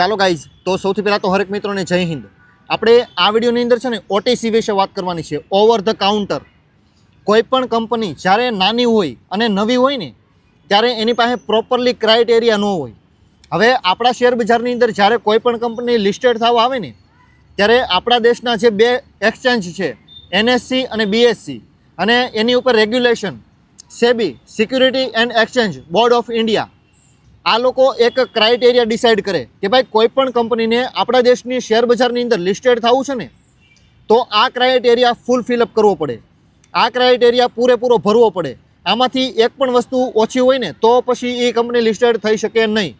ચાલો ગાઈઝ તો સૌથી પહેલાં તો હરેક મિત્રોને જય હિન્દ. આપણે આ વિડીયોની અંદર છે ને ઓટીસી વિશે વાત કરવાની છે. ઓવર ધ કાઉન્ટર કોઈ પણ કંપની જ્યારે નાની હોય અને નવી હોય ને, ત્યારે એની પાસે પ્રોપરલી ક્રાઇટેરિયા ન હોય. હવે આપણા શેર બજારની અંદર જ્યારે કોઈ પણ કંપની લિસ્ટેડ થવા આવે ને, ત્યારે આપણા દેશના જે બે એક્સચેન્જ છે એનએસસી અને બીએસસી અને એની ઉપર regulation SEBI security and exchange board of India આ લોકો એક ક્રાઇટેરિયા ડિસાઇડ કરે કે ભાઈ કોઈ પણ કંપનીને આપણા દેશની શેર બજારની અંદર લિસ્ટેડ થવું છે ને, તો આ ક્રાઇટેરિયા ફૂલ ફિલઅપ કરવો પડે. આ ક્રાઇટેરિયા પૂરેપૂરો ભરવો પડે. આમાંથી એક પણ વસ્તુ ઓછી હોય ને, તો પછી એ કંપની લિસ્ટેડ થઈ શકે નહીં.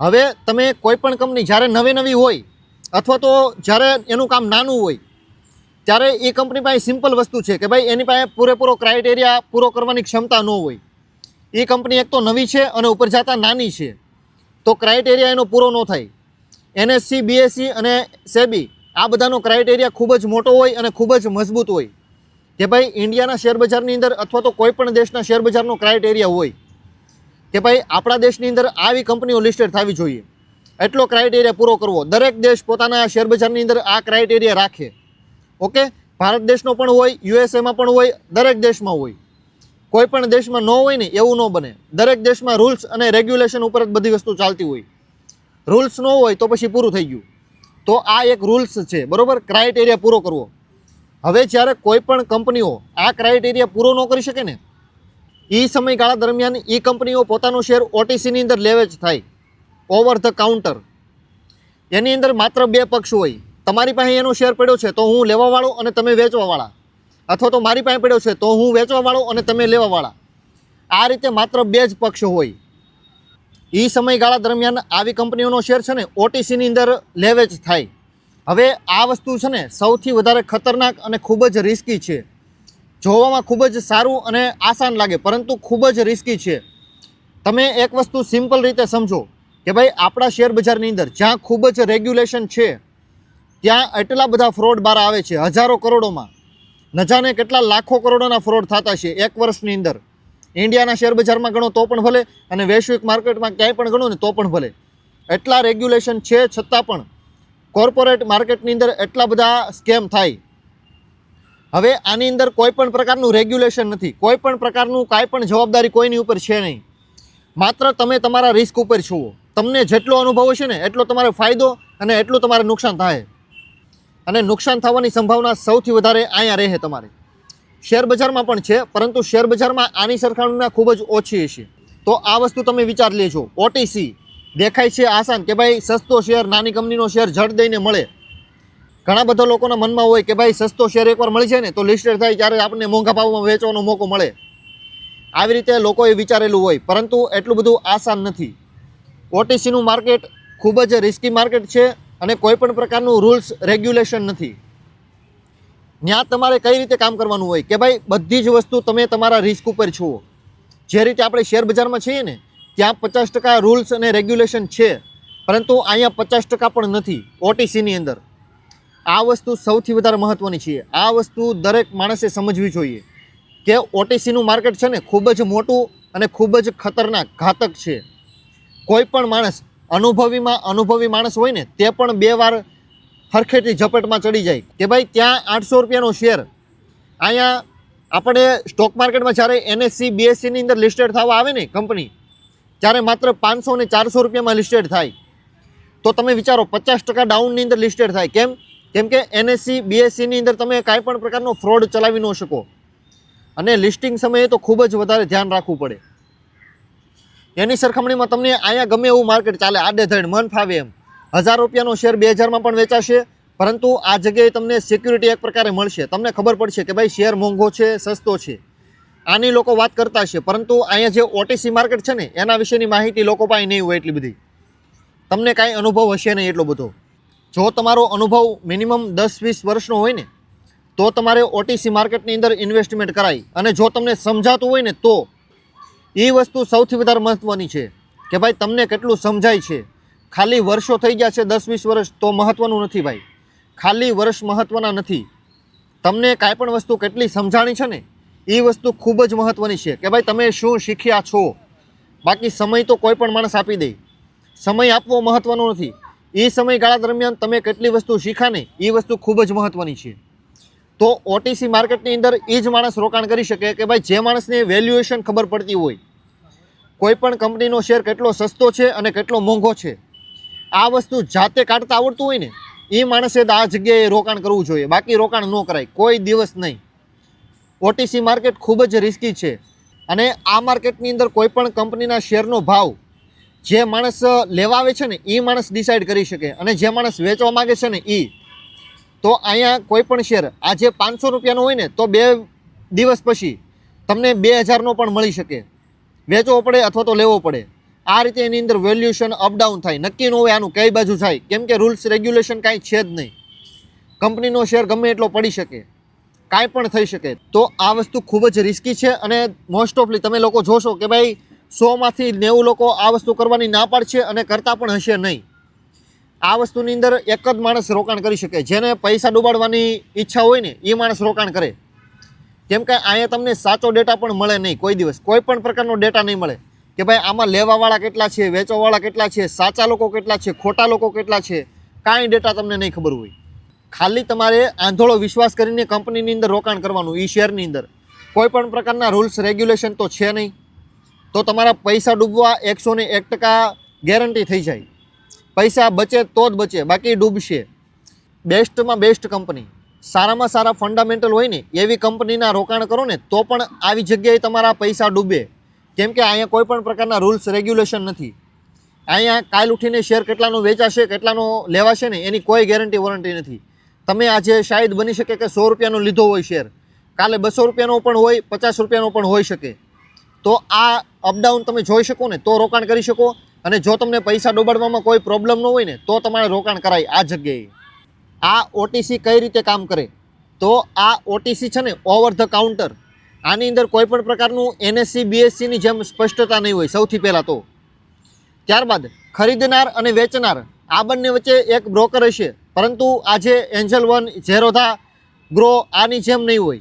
હવે તમે કોઈ પણ કંપની જ્યારે નવી નવી હોય, અથવા તો જ્યારે એનું કામ નાનું હોય, ત્યારે એ કંપની પાસે સિમ્પલ વસ્તુ છે કે ભાઈ એની પાસે પૂરેપૂરો ક્રાઇટેરિયા પૂરો કરવાની ક્ષમતા ન હોય. એ કંપની એક તો નવી છે અને ઉપર જતા નાની છે. તો ક્રાઇટેરિયા એનો પૂરો ન થાય. એનએસસી બીએસસી અને સેબી આ બધાનો ક્રાઇટેરિયા ખૂબ જ મોટો હોય અને ખૂબ જ મજબૂત હોય. કે ભાઈ ઇન્ડિયાના શેર બજારની અંદર અથવા તો કોઈ પણ દેશના શેર બજારનો ક્રાઇટેરિયા હોય. કે ભાઈ આપણા દેશની અંદર આવી કંપનીઓ લિસ્ટેડ થવી જોઈએ. એટલો ક્રાઇટેરિયા પૂરો કરવો. દરેક દેશ પોતાના શેર બજારની અંદર આ ક્રાઇટેરિયા રાખે. ઓકે ભારત દેશનો પણ હોય યુએસએમાં પણ હોય, દરેક દેશમાં હોય. કોઈ પણ દેશમાં ન હોય ને એવું ન બને. દરેક દેશમાં રૂલ્સ અને રેગ્યુલેશન ઉપર જ બધી વસ્તુ ચાલતી હોય. રૂલ્સ ન હોય તો પછી પૂરું થઈ ગયું. તો આ એક રૂલ્સ છે, બરાબર? ક્રાઇટેરિયા પૂરો કરવો. હવે જ્યારે કોઈ પણ કંપનીઓ આ ક્રાઇટેરિયા પૂરો ન કરી શકે ને, એ સમયગાળા દરમિયાન એ કંપનીઓ પોતાનો શેર ઓટીસીની અંદર લેવે જ થાય. ઓવર ધ કાઉન્ટર એની અંદર માત્ર બે પક્ષ હોય. તમારી પાસે એનો શેર પડ્યો છે તો હું લેવાવાળો અને તમે વેચવાવાળા. અથવા તો મારી પાસે પડ્યો છે, તો હું વેચવાવાળો અને તમે લેવાવાળા આ રીતે માત્ર બે જ પક્ષ હોય. એ સમયગાળા દરમિયાન આવી કંપનીઓનો શેર છે ને, ઓટીસીની અંદર લેવે જ થાય. હવે આ વસ્તુ છે ને, સૌથી વધારે ખતરનાક અને ખૂબ જ રિસ્કી છે. જોવામાં ખૂબ જ સારું અને આસાન લાગે, પરંતુ ખૂબ જ રિસ્કી છે. તમે એક વસ્તુ સિમ્પલ રીતે સમજો, કે ભાઈ આપણા શેર બજારની અંદર જ્યાં ખૂબ જ રેગ્યુલેશન છે, ત્યાં એટલા બધા ફ્રોડ બહાર આવે છે, હજારો કરોડોમાં. ન જાણે કેટલા લાખો કરોડોના ફ્રોડ થતા છે એક વર્ષની અંદર. ઇન્ડિયાના શેર બજારમાં ગણો તો પણ ભલે અને વૈશ્વિક માર્કેટમાં ક્યાંય પણ ગણો ને તો પણ ભલે. એટલા રેગ્યુલેશન છે છતાં પણ કોર્પોરેટ માર્કેટની અંદર એટલા બધા સ્કેમ થાય. હવે આની અંદર કોઈ પણ પ્રકારનું રેગ્યુલેશન નથી. કોઈ પણ પ્રકારનું કાંઈ પણ જવાબદારી કોઈની ઉપર છે નહીં. માત્ર તમે તમારા રિસ્ક ઉપર છુઓ તમને જેટલો અનુભવ છે ને, એટલો તમારે ફાયદો અને એટલું તમારે નુકસાન થાય. અને નુકસાન થવાની સંભાવના સૌથી વધારે અહીંયા રહે તમારે. શેર બજારમાં પણ છે, પરંતુ શેર બજારમાં આની સરખામણીમાં ખૂબ જ ઓછી હશે તો આ વસ્તુ તમે વિચાર લેજો. ઓટીસી દેખાય છે આસાન કે ભાઈ સસ્તો શેર, નાની કંપનીનો શેર જડ દઈને મળે. ઘણા બધા લોકોના મનમાં હોય કે ભાઈ સસ્તો શેર એકવાર મળી જાય ને તો લિસ્ટેડ થાય ત્યારે આપણને મોંઘા ભાવમાં વેચવાનો મોકો મળે. આવી રીતે લોકોએ વિચારેલું હોય, પરંતુ એટલું બધું આસાન નથી. ઓટીસીનું માર્કેટ ખૂબ જ રિસ્કી માર્કેટ છે અને કોઈ પણ પ્રકારનું રૂલ્સ રેગ્યુલેશન નથી. ત્યાં તમારે કઈ રીતે કામ કરવાનું હોય? કે ભાઈ, બધી જ વસ્તુ તમે તમારા રિસ્ક ઉપર છો. જે રીતે આપણે શેર બજારમાં છીએ ને, ત્યાં પચાસ ટકા રૂલ્સ અને રેગ્યુલેશન છે. પરંતુ અહીંયા પચાસ ટકા પણ નથી ઓટીસીની અંદર. આ વસ્તુ સૌથી વધારે મહત્ત્વની છે. આ વસ્તુ દરેક માણસે સમજવી જોઈએ. કે ઓટીસીનું માર્કેટ છે ને, ખૂબ જ મોટું અને ખૂબ જ ખતરનાક, ઘાતક છે. કોઈ પણ માણસ અનુભવીમાં અનુભવી માણસ હોય ને, તે પણ બે વાર હરખેટી ઝપટમાં ચડી જાય કે ભાઈ ત્યાં આઠસો રૂપિયાનો શેર અહીંયા આપણે સ્ટોક માર્કેટમાં જ્યારે એનએસસી બીએસસીની અંદર લિસ્ટેડ થવા આવે ને કંપની ત્યારે માત્ર પાંચસો ને ચારસો રૂપિયામાં લિસ્ટેડ થાય. તો તમે વિચારો, પચાસ ટકા ડાઉનની અંદર લિસ્ટેડ થાય. કેમ? કેમ કે એનએસસી બીએસસીની અંદર તમે કાંઈ પણ પ્રકારનો ફ્રોડ ચલાવી ન શકો. અને લિસ્ટિંગ સમયે તો ખૂબ જ વધારે ધ્યાન રાખવું પડે. એની સરખામણીમાં તમને અહીંયા ગમે એવું માર્કેટ ચાલે આડેધડ મન ફાવે એમ. હજાર રૂપિયાનો શેર બે હજારમાં પણ વેચાશે, પરંતુ આ જગ્યાએ તમને સિક્યુરિટી એક પ્રકારે મળશે. તમને ખબર પડશે કે ભાઈ શેર મોંઘો છે, સસ્તો છે. આની લોકો વાત કરતા છે પરંતુ અહીંયા જે ઓટીસી માર્કેટ છે ને, એના વિશેની માહિતી લોકો પાસે નહીં હોય એટલી બધી. તમને કાંઈ અનુભવ હશે નહીં એટલો બધો. જો તમારો અનુભવ મિનિમમ દસ, વીસ વર્ષનો હોય ને, તો તમારે ઓટીસી માર્કેટની અંદર ઇન્વેસ્ટમેન્ટ કરાય. અને જો તમને સમજાતું હોય ને, તો એ વસ્તુ સૌથી વધારે મહત્ત્વની છે કે ભાઈ તમને કેટલું સમજાય છે. ખાલી વર્ષો થઈ ગયા છે દસ વીસ વર્ષ તો મહત્ત્વનું નથી ભાઈ. ખાલી વર્ષ મહત્ત્વના નથી. તમને કાંઈ પણ વસ્તુ કેટલી સમજાણી છે ને એ વસ્તુ ખૂબ જ મહત્ત્વની છે કે ભાઈ તમે શું શીખ્યા છો. બાકી સમય તો કોઈ પણ માણસ આપી દે. સમય આપવો મહત્ત્વનો નથી. એ સમયગાળા દરમિયાન તમે કેટલી વસ્તુ શીખા ને એ વસ્તુ ખૂબ જ મહત્ત્વની છે. તો ઓટીસી માર્કેટની અંદર એ જ માણસ રોકાણ કરી શકે કે ભાઈ જે માણસને વેલ્યુએશન ખબર પડતી હોય, કોઈ પણ કંપનીનો શેર કેટલો સસ્તો છે અને કેટલો મોંઘો છે, આ વસ્તુ જાતે કાઢતા આવડતું હોય ને એ માણસે આ જગ્યાએ રોકાણ કરવું જોઈએ. બાકી રોકાણ ન કરાય, કોઈ દિવસ નહીં. ઓટીસી માર્કેટ ખૂબ જ રિસ્કી છે અને આ માર્કેટની અંદર કોઈ પણ કંપનીના શેરનો ભાવ જે માણસ લેવા આવે છે ને એ માણસ ડિસાઇડ કરી શકે અને જે માણસ વેચવા માગે છે ને એ તો અહીંયા કોઈ પણ શેર આજે પાંચસો રૂપિયાનો હોય ને, તો બે દિવસ પછી તમને બે હજારનો પણ મળી શકે. વેચવો પડે અથવા તો લેવો પડે. આ રીતે એની અંદર વેલ્યુએશન અપડાઉન થાય. નક્કી ન હોય આનું કઈ બાજુ થાય. કેમ કે રૂલ્સ રેગ્યુલેશન કાંઈ છે જ નહીં. કંપનીનો શેર ગમે એટલો પડી શકે. કાંઈ પણ થઈ શકે. તો આ વસ્તુ ખૂબ જ રિસ્કી છે અને મોસ્ટ ઓફલી તમે લોકો જોશો કે ભાઈ સોમાંથી નેવું લોકો આ વસ્તુ કરવાની ના પાડશે અને કરતા પણ હશે નહીં. આ વસ્તુની અંદર એક જ માણસ રોકાણ કરી શકે. જેને પૈસા ડૂબાડવાની ઈચ્છા હોય ને એ માણસ રોકાણ કરે. કેમ કે અહીંયા તમને સાચો ડેટા પણ મળે નહીં કોઈ દિવસ. કોઈ પણ પ્રકારનો ડેટા નહીં મળે. કે ભાઈ આમાં લેવાવાળા કેટલા છે, વેચવાવાળા કેટલા છે, સાચા લોકો કેટલા છે, ખોટા લોકો કેટલા છે, કાંઈ ડેટા તમને નહીં ખબર હોય. ખાલી તમારે આંધોળો વિશ્વાસ કરીને કંપનીની અંદર રોકાણ કરવાનું એ શેરની અંદર. કોઈ પણ પ્રકારના રૂલ્સ રેગ્યુલેશન તો છે નહીં. તો તમારા પૈસા ડૂબવા એકસો ને એક ટકા ગેરંટી થઈ જાય. પૈસા બચે તો જ બચે, બાકી ડૂબશે. બેસ્ટમાં બેસ્ટ કંપની. સારામાં સારા ફંડામેન્ટલ હોય ને, એવી કંપનીના રોકાણ કરો ને, તો પણ આવી જગ્યાએ તમારા પૈસા ડૂબે. કેમ કે અહીંયા કોઈ પણ પ્રકારના રૂલ્સ, રેગ્યુલેશન નથી. અહીંયા કાલ ઉઠીને શેર કેટલાનો વેચાશે, કેટલાનો લેવાશે ને, એની કોઈ ગેરંટી વોરંટી નથી. તમે આજે શાયદ બની શકે કે સો રૂપિયાનો લીધો હોય શેર. કાલે બસો રૂપિયાનો પણ હોય, પચાસ રૂપિયાનો પણ હોઈ શકે. તો આ અપડાઉન તમે જોઈ શકો ને, તો રોકાણ કરી શકો. અને જો તમને પૈસા ડોબાડવામાં કોઈ પ્રોબ્લેમ ન હોય ને, તો તમારે રોકાણ કરાય આ જગ્યાએ. આ ઓટીસી કઈ રીતે કામ કરે? તો આ ઓટીસી છે ને ઓવર ધ કાઉન્ટર આની અંદર કોઈ પણ પ્રકારનું એનએસસી બીએસસીની જેમ સ્પષ્ટતા નહીં હોય, સૌથી પહેલાં તો. ત્યારબાદ, ખરીદનાર અને વેચનાર, આ બંને વચ્ચે એક બ્રોકર હશે. પરંતુ આજે એન્જલ વન ઝેરોધા ગ્રો આની જેમ નહીં હોય.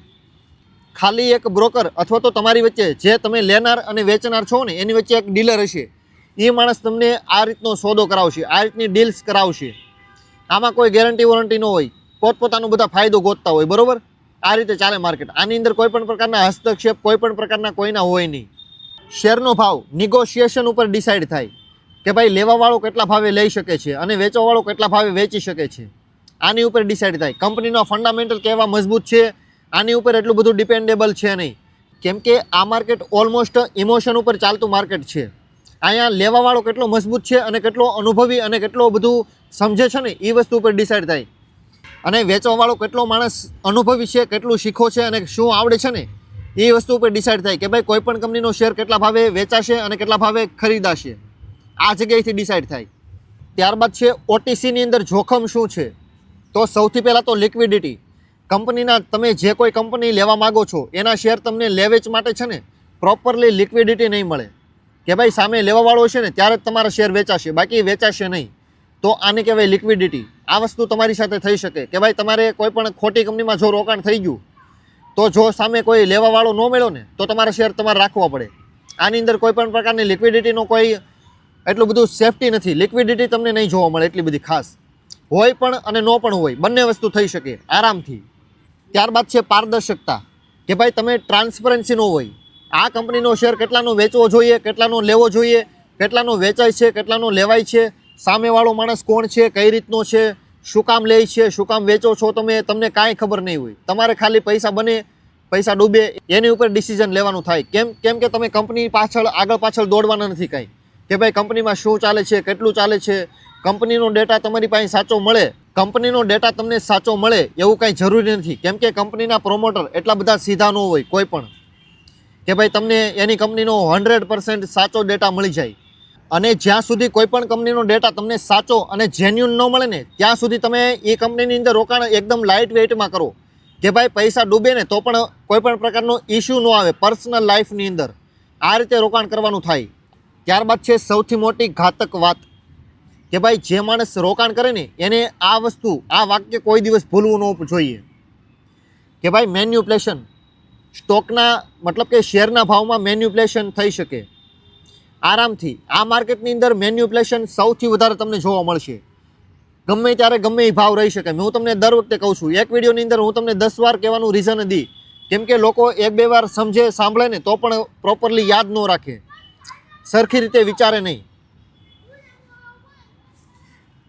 ખાલી એક બ્રોકર અથવા તો તમારી વચ્ચે, જે તમે લેનાર અને વેચનાર છો ને, એની વચ્ચે એક ડીલર હશે. એ માણસ તમને આ રીતનો સોદો કરાવશે, આ રીતની ડીલ્સ કરાવશે. આમાં કોઈ ગેરંટી વોરંટી ન હોય, પોતપોતાનો બધા ફાયદો ગોતતા હોય, બરોબર? આ રીતે ચાલે માર્કેટ આની અંદર કોઈ પણ પ્રકારના હસ્તક્ષેપ, કોઈ પણ પ્રકારના કોઈના હોય નહીં. શેરનો ભાવ નિગોશિએશન ઉપર ડિસાઇડ થાય કે ભાઈ લેવાવાળો કેટલા ભાવે લઈ શકે છે અને વેચવાવાળો કેટલા ભાવે વેચી શકે છે. આની ઉપર ડિસાઇડ થાય. કંપનીનો ફંડામેન્ટલ કેવા મજબૂત છે, આની ઉપર એટલું બધું ડિપેન્ડેબલ છે નહીં. કેમ કે આ માર્કેટ ઓલમોસ્ટ ઇમોશન ઉપર ચાલતું માર્કેટ છે. અહીંયા લેવાવાળો કેટલો મજબૂત છે અને કેટલો અનુભવી અને કેટલો બધું સમજે છે ને એ વસ્તુ ઉપર ડિસાઇડ થાય. અને વેચવાવાળો કેટલો માણસ અનુભવી છે, કેટલું શીખો છે અને શું આવડે છે ને એ વસ્તુ ઉપર ડિસાઇડ થાય કે ભાઈ કોઈ પણ કંપનીનો શેર કેટલા ભાવે વેચાશે અને કેટલા ભાવે ખરીદાશે. આ જગ્યાએથી ડિસાઇડ થાય. ત્યારબાદ છે ઓટીસીની અંદર જોખમ શું છે? તો સૌથી પહેલાં તો લિક્વિડિટી કંપનીના તમે જે કોઈ કંપની લેવા માગો છો, એના શેર તમને લેવેચ માટે છે ને પ્રોપરલી લિક્વિડિટી નહીં મળે. કે ભાઈ સામે લેવાવાળો છે ને, ત્યારે જ તમારા શેર વેચાશે, બાકી વેચાશે નહીં. તો આને કહેવાય લિક્વિડિટી આ વસ્તુ તમારી સાથે થઈ શકે. કે ભાઈ તમારે કોઈ પણ ખોટી કંપનીમાં જો રોકાણ થઈ ગયું, તો જો સામે કોઈ લેવાવાળો ન મળ્યો ને, તો તમારા શેર તમારે રાખવા પડે. આની અંદર કોઈ પણ પ્રકારની લિક્વિડિટીનો કોઈ એટલું બધું સેફટી નથી. લિક્વિડિટી તમને નહીં જોવા મળે એટલી બધી ખાસ. હોય પણ અને ન પણ હોય, બંને વસ્તુ થઈ શકે, આરામથી. ત્યારબાદ છે પારદર્શકતા. કે ભાઈ તમે ટ્રાન્સપરન્સી ન હોય આ કંપનીનો શેર કેટલાનો વેચવો જોઈએ, કેટલાનો લેવો જોઈએ, કેટલાનો વેચાય છે, કેટલાનો લેવાય છે, સામેવાળો માણસ કોણ છે, કઈ રીતનો છે, શું કામ લે છે, શું કામ વેચો છો તમે, તમને કાંઈ ખબર નહીં હોય. તમારે ખાલી પૈસા બને, પૈસા ડૂબે, એની ઉપર ડિસિઝન લેવાનું થાય. કેમ કેમ કે તમે કંપની પાછળ, આગળ પાછળ દોડવાના નથી કાંઈ. કે ભાઈ કંપનીમાં શું ચાલે છે, કેટલું ચાલે છે, કંપનીનો ડેટા તમારી પાસે સાચો મળે, કંપનીનો ડેટા તમને સાચો મળે એવું કાંઈ જરૂરી નથી. કેમ કે કંપનીના પ્રોમોટર એટલા બધા સીધા ન હોય, કોઈ પણ. કે ભાઈ તમને એની કંપનીનો હંડ્રેડ પર્સન્ટ સાચો ડેટા મળી જાય. અને જ્યાં સુધી કોઈ પણ કંપનીનો ડેટા તમને સાચો અને જેન્યુન ન મળે ને, ત્યાં સુધી તમે એ કંપનીની અંદર રોકાણ એકદમ લાઇટ વેઇટમાં કરો. કે ભાઈ પૈસા ડૂબે ને તો પણ કોઈ પણ પ્રકારનો ઇસ્યુ ન આવે પર્સનલ લાઈફની અંદર. આ રીતે રોકાણ કરવાનું થાય. ત્યારબાદ છે સૌથી મોટી ઘાતક વાત. કે ભાઈ જે માણસ રોકાણ કરે ને, એને આ વસ્તુ, આ વાક્ય કોઈ દિવસ ભૂલવું ન જોઈએ. કે ભાઈ મેન્યુપ્લેશન સ્ટોકના, મતલબ કે શેરના ભાવમાં મેન્યુપ્લેશન થઈ શકે? આરામથી. આ માર્કેટની અંદર મેન્યુપ્લેશન સૌથી વધારે તમને જોવા મળશે. ગમે ત્યારે ગમે એ ભાવ રહી શકે. હું તમને દર વખતે કહું છું, એક વિડીયોની અંદર હું તમને દસ વાર કહેવાનું રીઝન દી. કેમ કે લોકો એક બે વાર સમજે, સાંભળે ને, તો પણ પ્રોપરલી યાદ ન રાખે. સરખી રીતે વિચારે નહીં.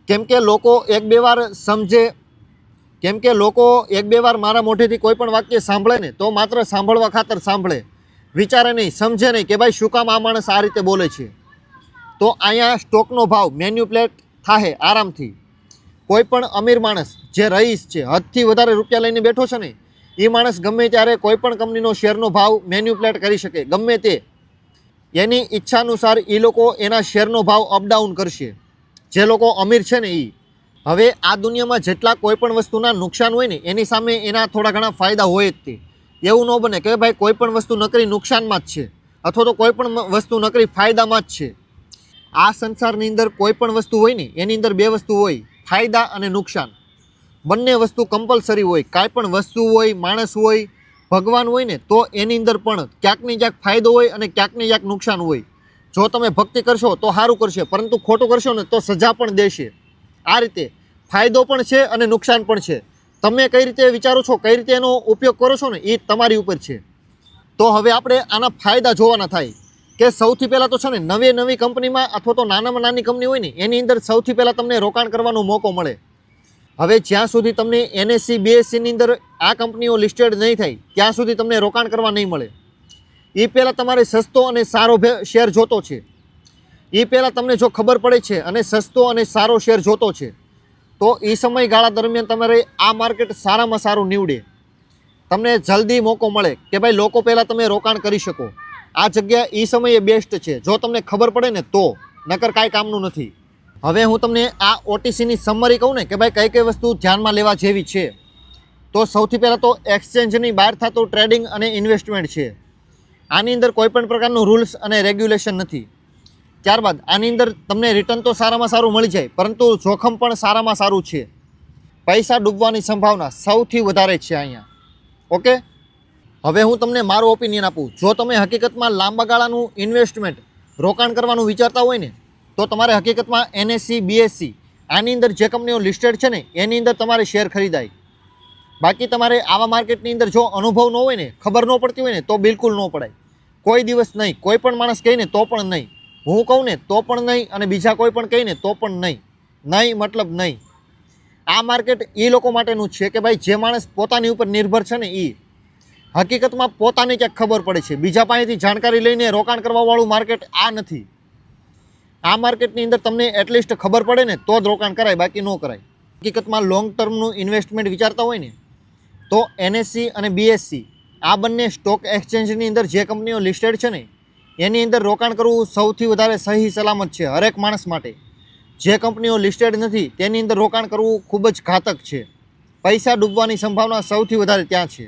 કેમ કે લોકો એક બે વાર સમજે કેમ કે લોકો એક બે વાર મારા મોઢેથી કોઈ પણ વાક્ય સાંભળે ને, તો માત્ર સાંભળવા ખાતર સાંભળે. વિચારે નહીં, સમજે નહીં કે ભાઈ શું કામ આ માણસ આ રીતે બોલે છે. તો અહીંયા સ્ટોકનો ભાવ મેન્યુપ્લેટ થાહે આરામથી. કોઈ પણ અમીર માણસ જે રહીશ છે, હદથી વધારે રૂપિયા લઈને બેઠો છે ને એ માણસ ગમે ત્યારે કોઈ પણ કંપનીનો શેરનો ભાવ મેન્યુપ્લેટ કરી શકે, ગમે તે. એની ઈચ્છાનુસાર એ લોકો એના શેરનો ભાવ અપડાઉન કરશે. જે લોકો અમીર છે ને એ હવે આ દુનિયામાં જેટલા કોઈ પણ વસ્તુના નુકસાન હોય ને, એની સામે એના થોડા ઘણા ફાયદા હોય જ તે. એવું ન બને કે ભાઈ કોઈ પણ વસ્તુ નકરી નુકસાનમાં જ છે, અથવા તો કોઈ પણ વસ્તુ નકરી ફાયદામાં જ છે. આ સંસારની અંદર કોઈ પણ વસ્તુ હોય ને, એની અંદર બે વસ્તુ હોય, ફાયદા અને નુકસાન. બંને વસ્તુ કમ્પલસરી હોય, કાંઈ પણ વસ્તુ હોય, માણસ હોય, ભગવાન હોય ને, તો એની અંદર પણ ક્યાંકને ક્યાંક ફાયદો હોય અને ક્યાંકને ક્યાંક નુકસાન હોય. જો તમે ભક્તિ કરશો તો સારું કરશે, પરંતુ ખોટું કરશો ને તો સજા પણ દેશે. આ રીતે ફાયદો પણ છે અને નુકસાન પણ છે. તમે કઈ રીતે વિચારો છો, કઈ રીતે એનો ઉપયોગ કરો છો ને એ તમારી ઉપર છે. તો હવે આપણે આના ફાયદા જોવાના થાય કે સૌથી પહેલાં તો છે ને નવી નવી કંપનીમાં અથવા તો નાનામાં નાની કંપની હોય ને, એની અંદર સૌથી પહેલાં તમને રોકાણ કરવાનો મોકો મળે. હવે જ્યાં સુધી તમને એનએસસી બીએસસીની અંદર આ કંપનીઓ લિસ્ટેડ નહીં થાય, ત્યાં સુધી તમને રોકાણ કરવા નહીં મળે. એ પહેલાં તમારે સસ્તો અને સારો શેર જોતો છે. એ પહેલાં તમને જો ખબર પડે છે અને સસ્તો અને સારો શેર જોતો છે, તો એ સમયગાળા દરમિયાન તમારે આ માર્કેટ સારામાં સારું નીવડે. તમને જલ્દી મોકો મળે કે ભાઈ લોકો પહેલાં તમે રોકાણ કરી શકો. આ જગ્યા એ સમયે બેસ્ટ છે. જો તમને ખબર પડે ને તો, નકર કાંઈ કામનું નથી. હવે હું તમને આ ઓટીસીની સમરી કહું ને કે ભાઈ કઈ કઈ વસ્તુ ધ્યાનમાં લેવા જેવી છે, તો સૌથી પહેલાં તો એક્સચેન્જની બહાર થતું ટ્રેડિંગ અને ઇન્વેસ્ટમેન્ટ છે. આની અંદર કોઈપણ પ્રકારનું રૂલ્સ અને રેગ્યુલેશન નથી. ત્યારબાદ આની અંદર તમને રિટર્ન તો સારામાં સારું મળી જાય, પરંતુ જોખમ પણ સારામાં સારું છે. પૈસા ડૂબવાની સંભાવના સૌથી વધારે છે અહીંયા. ઓકે હવે હું તમને મારું ઓપિનિયન આપું. જો તમે હકીકતમાં લાંબા ગાળાનું ઇન્વેસ્ટમેન્ટ રોકાણ કરવાનું વિચારતા હોય ને, તો તમારે હકીકતમાં એનએસસી બીએસસી આની અંદર જે કંપનીઓ લિસ્ટેડ છે ને, એની અંદર તમારે શેર ખરીદાય. બાકી તમારે આવા માર્કેટની અંદર જો અનુભવ ન હોય ને, ખબર ન પડતી હોય ને, તો બિલકુલ ન પડાય. કોઈ દિવસ નહીં. કોઈ પણ માણસ કહે ને, તો પણ નહીં. હું કહું ને, તો પણ નહીં અને બીજા કોઈ પણ કહીને તો પણ નહીં. નહીં મતલબ નહીં. આ માર્કેટ એ લોકો માટેનું છે કે ભાઈ, જે માણસ પોતાની ઉપર નિર્ભર છે ને એ હકીકતમાં પોતાને ક્યાંક ખબર પડે છે. બીજા પાસેથી જાણકારી લઈને રોકાણ કરવાવાળું માર્કેટ આ નથી. આ માર્કેટની અંદર તમને એટલીસ્ટ ખબર પડે ને, તો જ રોકાણ કરાય, બાકી ન કરાય. હકીકતમાં લોંગ ટર્મનું ઇન્વેસ્ટમેન્ટ વિચારતા હોય ને, તો એનએસસી અને બીએસસી આ બંને સ્ટોક એક્સચેન્જની અંદર જે કંપનીઓ લિસ્ટેડ છે ને એની અંદર રોકાણ કરવું સૌથી વધારે સહી સલામત છે હરેક માણસ માટે. જે કંપનીઓ લિસ્ટેડ નથી, તેની અંદર રોકાણ કરવું ખૂબ જ ઘાતક છે. પૈસા ડૂબવાની સંભાવના સૌથી વધારે ત્યાં છે.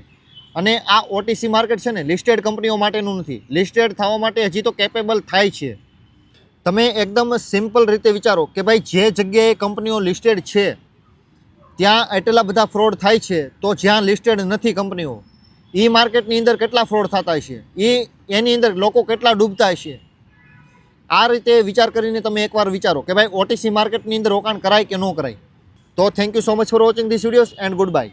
અને આ ઓટીસી માર્કેટ છે ને લિસ્ટેડ કંપનીઓ માટેનું નથી. લિસ્ટેડ થવા માટે હજી તો કેપેબલ થાય છે. તમે એકદમ સિમ્પલ રીતે વિચારો કે ભાઈ જે જગ્યાએ કંપનીઓ લિસ્ટેડ છે, ત્યાં એટલા બધા ફ્રોડ થાય છે, તો જ્યાં લિસ્ટેડ નથી કંપનીઓ. એ માર્કેટની અંદર કેટલા ફ્રોડ થતા હશે? એ એની અંદર લોકો કેટલા ડૂબતા હશે? આ રીતે વિચાર કરીને તમે એકવાર વિચારો કે ભાઈ ઓટીસી માર્કેટની અંદર રોકાણ કરાય કે ન કરાય? તો thank you so much for watching this videos and goodbye